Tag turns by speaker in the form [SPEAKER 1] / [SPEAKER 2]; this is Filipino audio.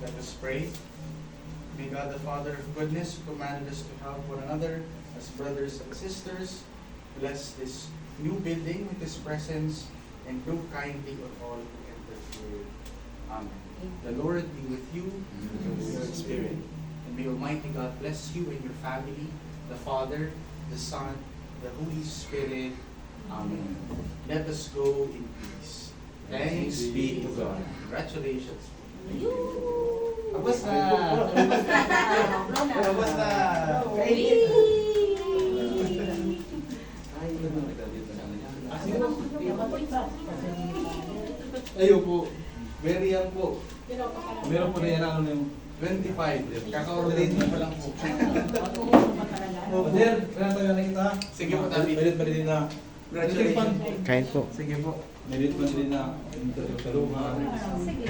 [SPEAKER 1] Let us pray. May God the Father of goodness, who commanded us to help one another as brothers and sisters, bless this new building with His presence and look kindly on all who enter through it. Amen. The Lord be with you and with your spirit. And may Almighty God bless you and your family, the Father, the Son, the Holy Spirit. Amen. Let us go in peace. Thanks be to God. Congratulations. Tapos na! Tapos na! Kainin!
[SPEAKER 2] Ano na na
[SPEAKER 1] Ayo po. Very young po.
[SPEAKER 2] Meron po na yan ano yung
[SPEAKER 1] 25. Kaka-ordain mo pa lang po.
[SPEAKER 2] Kailan tayo na kita?
[SPEAKER 1] Sige po, David.
[SPEAKER 2] Merit pa din na.
[SPEAKER 1] Congratulations.
[SPEAKER 3] Kain po.
[SPEAKER 1] Sige po.
[SPEAKER 2] Merit pa din na. Sa luha.
[SPEAKER 4] Sige.